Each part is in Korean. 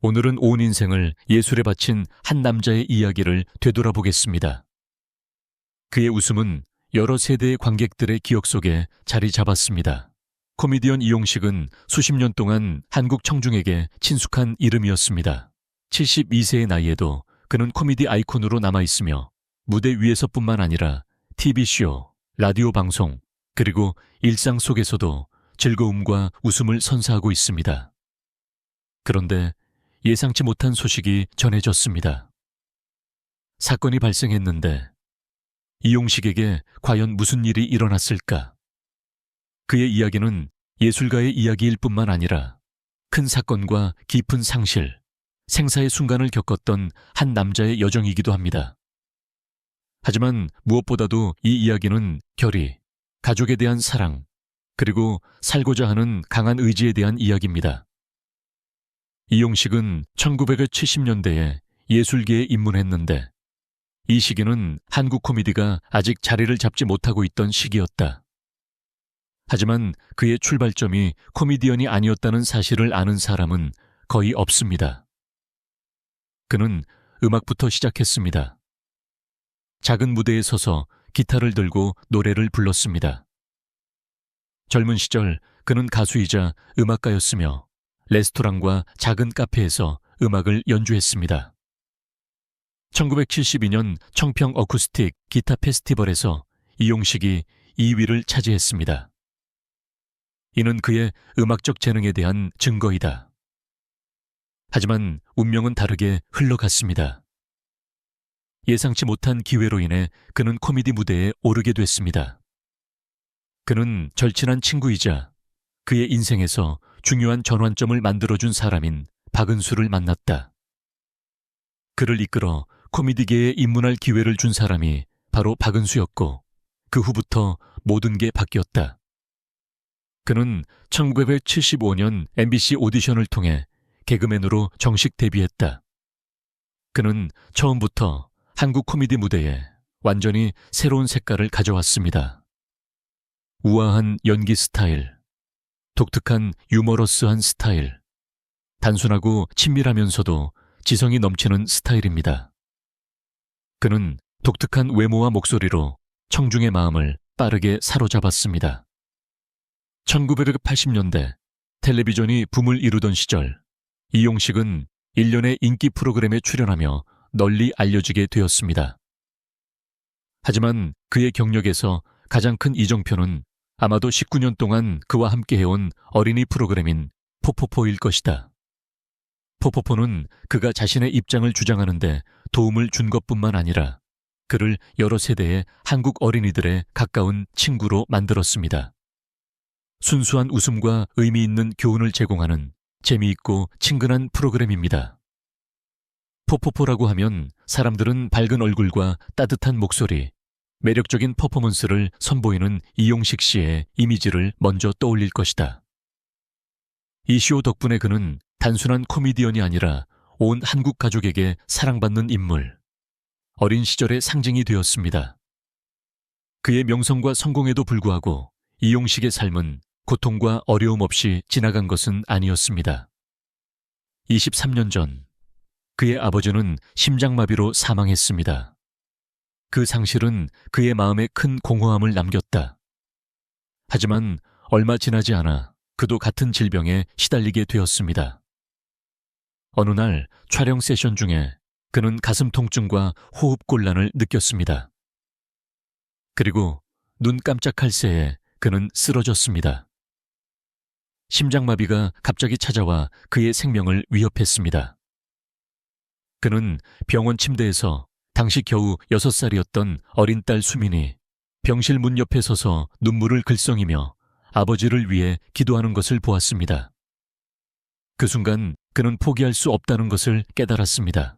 오늘은 온 인생을 예술에 바친 한 남자의 이야기를 되돌아보겠습니다. 그의 웃음은 여러 세대의 관객들의 기억 속에 자리 잡았습니다. 코미디언 이용식은 수십 년 동안 한국 청중에게 친숙한 이름이었습니다. 72세의 나이에도 그는 코미디 아이콘으로 남아 있으며 무대 위에서뿐만 아니라 TV쇼, 라디오 방송, 그리고 일상 속에서도 즐거움과 웃음을 선사하고 있습니다. 그런데 예상치 못한 소식이 전해졌습니다. 사건이 발생했는데 이용식에게 과연 무슨 일이 일어났을까? 그의 이야기는 예술가의 이야기일 뿐만 아니라 큰 사건과 깊은 상실, 생사의 순간을 겪었던 한 남자의 여정이기도 합니다. 하지만 무엇보다도 이 이야기는 결의, 가족에 대한 사랑, 그리고 살고자 하는 강한 의지에 대한 이야기입니다. 이용식은 1970년대에 예술계에 입문했는데 이 시기는 한국 코미디가 아직 자리를 잡지 못하고 있던 시기였다. 하지만 그의 출발점이 코미디언이 아니었다는 사실을 아는 사람은 거의 없습니다. 그는 음악부터 시작했습니다. 작은 무대에 서서 기타를 들고 노래를 불렀습니다. 젊은 시절 그는 가수이자 음악가였으며 레스토랑과 작은 카페에서 음악을 연주했습니다. 1972년 청평 어쿠스틱 기타 페스티벌에서 이용식이 2위를 차지했습니다. 이는 그의 음악적 재능에 대한 증거이다. 하지만 운명은 다르게 흘러갔습니다. 예상치 못한 기회로 인해 그는 코미디 무대에 오르게 됐습니다. 그는 절친한 친구이자 그의 인생에서 중요한 전환점을 만들어준 사람인 박은수를 만났다. 그를 이끌어 코미디계에 입문할 기회를 준 사람이 바로 박은수였고 그 후부터 모든 게 바뀌었다. 그는 1975년 MBC 오디션을 통해 개그맨으로 정식 데뷔했다. 그는 처음부터 한국 코미디 무대에 완전히 새로운 색깔을 가져왔습니다. 우아한 연기 스타일, 독특한 유머러스한 스타일, 단순하고 친밀하면서도 지성이 넘치는 스타일입니다. 그는 독특한 외모와 목소리로 청중의 마음을 빠르게 사로잡았습니다. 1980년대 텔레비전이 붐을 이루던 시절 이용식은 일련의 인기 프로그램에 출연하며 널리 알려지게 되었습니다. 하지만 그의 경력에서 가장 큰 이정표는 아마도 19년 동안 그와 함께 해온 어린이 프로그램인 포포포일 것이다. 포포포는 그가 자신의 입장을 주장하는데 도움을 준 것뿐만 아니라 그를 여러 세대의 한국 어린이들의 가까운 친구로 만들었습니다. 순수한 웃음과 의미 있는 교훈을 제공하는 재미있고 친근한 프로그램입니다. 포포포라고 하면 사람들은 밝은 얼굴과 따뜻한 목소리, 매력적인 퍼포먼스를 선보이는 이용식 씨의 이미지를 먼저 떠올릴 것이다. 이 쇼 덕분에 그는 단순한 코미디언이 아니라 온 한국 가족에게 사랑받는 인물, 어린 시절의 상징이 되었습니다. 그의 명성과 성공에도 불구하고 이용식의 삶은 고통과 어려움 없이 지나간 것은 아니었습니다. 23년 전, 그의 아버지는 심장마비로 사망했습니다. 그 상실은 그의 마음에 큰 공허함을 남겼다. 하지만 얼마 지나지 않아 그도 같은 질병에 시달리게 되었습니다. 어느 날 촬영 세션 중에 그는 가슴 통증과 호흡 곤란을 느꼈습니다. 그리고 눈 깜짝할 새에 그는 쓰러졌습니다. 심장마비가 갑자기 찾아와 그의 생명을 위협했습니다. 그는 병원 침대에서 당시 겨우 6살이었던 어린 딸 수민이 병실 문 옆에 서서 눈물을 글썽이며 아버지를 위해 기도하는 것을 보았습니다. 그 순간 그는 포기할 수 없다는 것을 깨달았습니다.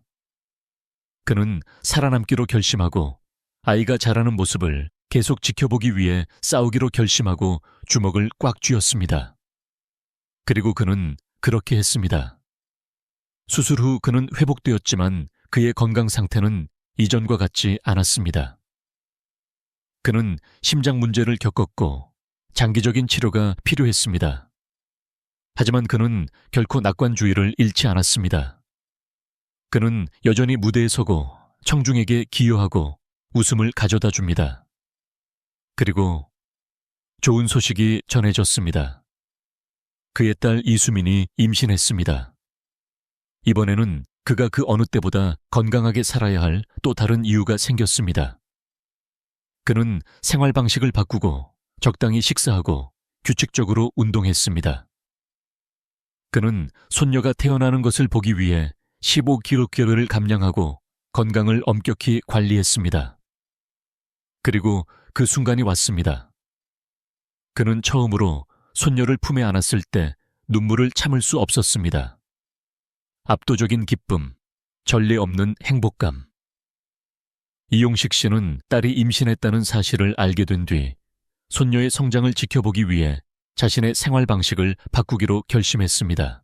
그는 살아남기로 결심하고 아이가 자라는 모습을 계속 지켜보기 위해 싸우기로 결심하고 주먹을 꽉 쥐었습니다. 그리고 그는 그렇게 했습니다. 수술 후 그는 회복되었지만 그의 건강 상태는 이전과 같지 않았습니다. 그는 심장 문제를 겪었고 장기적인 치료가 필요했습니다. 하지만 그는 결코 낙관주의를 잃지 않았습니다. 그는 여전히 무대에 서고 청중에게 기여하고 웃음을 가져다 줍니다. 그리고 좋은 소식이 전해졌습니다. 그의 딸 이수민이 임신했습니다. 이번에는 그가 그 어느 때보다 건강하게 살아야 할 또 다른 이유가 생겼습니다. 그는 생활 방식을 바꾸고 적당히 식사하고 규칙적으로 운동했습니다. 그는 손녀가 태어나는 것을 보기 위해 15kg를 감량하고 건강을 엄격히 관리했습니다. 그리고 그 순간이 왔습니다. 그는 처음으로 손녀를 품에 안았을 때 눈물을 참을 수 없었습니다. 압도적인 기쁨, 전례 없는 행복감. 이용식 씨는 딸이 임신했다는 사실을 알게 된 뒤 손녀의 성장을 지켜보기 위해 자신의 생활 방식을 바꾸기로 결심했습니다.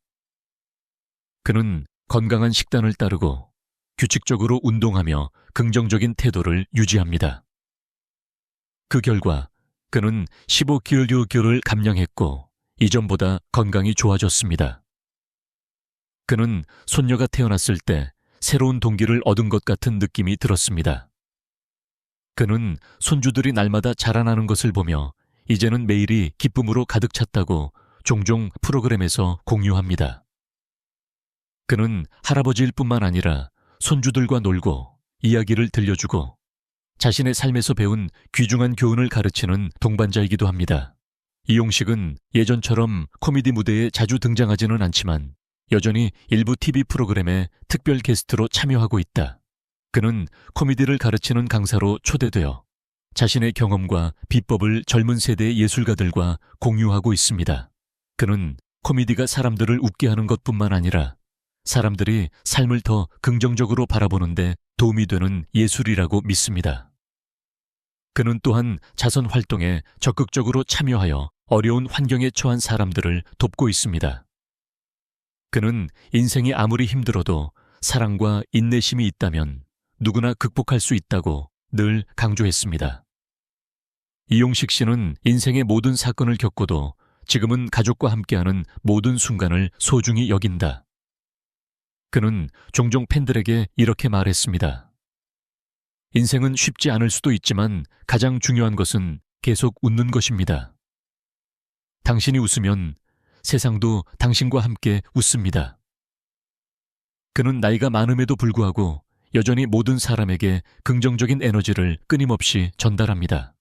그는 건강한 식단을 따르고 규칙적으로 운동하며 긍정적인 태도를 유지합니다. 그 결과 그는 15kg를 감량했고 이전보다 건강이 좋아졌습니다. 그는 손녀가 태어났을 때 새로운 동기를 얻은 것 같은 느낌이 들었습니다. 그는 손주들이 날마다 자라나는 것을 보며 이제는 매일이 기쁨으로 가득 찼다고 종종 프로그램에서 공유합니다. 그는 할아버지일 뿐만 아니라 손주들과 놀고 이야기를 들려주고 자신의 삶에서 배운 귀중한 교훈을 가르치는 동반자이기도 합니다. 이용식은 예전처럼 코미디 무대에 자주 등장하지는 않지만 여전히 일부 TV 프로그램에 특별 게스트로 참여하고 있다. 그는 코미디를 가르치는 강사로 초대되어 자신의 경험과 비법을 젊은 세대의 예술가들과 공유하고 있습니다. 그는 코미디가 사람들을 웃게 하는 것뿐만 아니라 사람들이 삶을 더 긍정적으로 바라보는데 도움이 되는 예술이라고 믿습니다. 그는 또한 자선 활동에 적극적으로 참여하여 어려운 환경에 처한 사람들을 돕고 있습니다. 그는 인생이 아무리 힘들어도 사랑과 인내심이 있다면 누구나 극복할 수 있다고 늘 강조했습니다. 이용식 씨는 인생의 모든 사건을 겪고도 지금은 가족과 함께하는 모든 순간을 소중히 여긴다. 그는 종종 팬들에게 이렇게 말했습니다. 인생은 쉽지 않을 수도 있지만 가장 중요한 것은 계속 웃는 것입니다. 당신이 웃으면 세상도 당신과 함께 웃습니다. 그는 나이가 많음에도 불구하고 여전히 모든 사람에게 긍정적인 에너지를 끊임없이 전달합니다.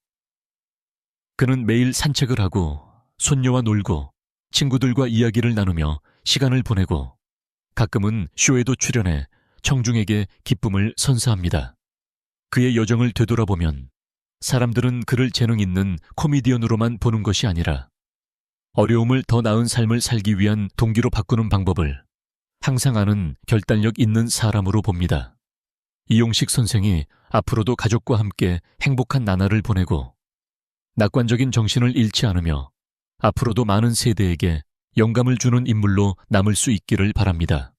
그는 매일 산책을 하고 손녀와 놀고 친구들과 이야기를 나누며 시간을 보내고 가끔은 쇼에도 출연해 청중에게 기쁨을 선사합니다. 그의 여정을 되돌아보면 사람들은 그를 재능 있는 코미디언으로만 보는 것이 아니라 어려움을 더 나은 삶을 살기 위한 동기로 바꾸는 방법을 항상 아는 결단력 있는 사람으로 봅니다. 이용식 선생이 앞으로도 가족과 함께 행복한 나날을 보내고 낙관적인 정신을 잃지 않으며 앞으로도 많은 세대에게 영감을 주는 인물로 남을 수 있기를 바랍니다.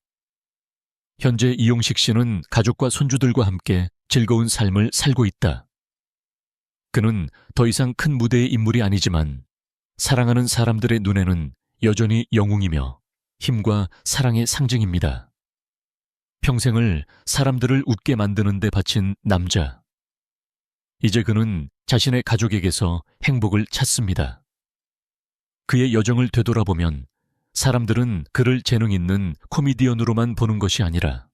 현재 이용식 씨는 가족과 손주들과 함께 즐거운 삶을 살고 있다. 그는 더 이상 큰 무대의 인물이 아니지만 사랑하는 사람들의 눈에는 여전히 영웅이며 힘과 사랑의 상징입니다. 평생을 사람들을 웃게 만드는 데 바친 남자. 이제 그는 자신의 가족에게서 행복을 찾습니다. 그의 여정을 되돌아보면 사람들은 그를 재능 있는 코미디언으로만 보는 것이 아니라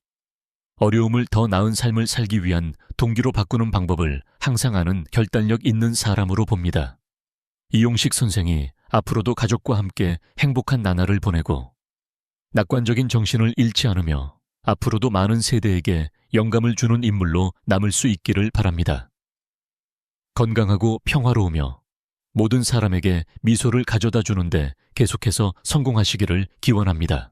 어려움을 더 나은 삶을 살기 위한 동기로 바꾸는 방법을 항상 아는 결단력 있는 사람으로 봅니다. 이용식 선생이 앞으로도 가족과 함께 행복한 나날을 보내고 낙관적인 정신을 잃지 않으며 앞으로도 많은 세대에게 영감을 주는 인물로 남을 수 있기를 바랍니다. 건강하고 평화로우며 모든 사람에게 미소를 가져다 주는데 계속해서 성공하시기를 기원합니다.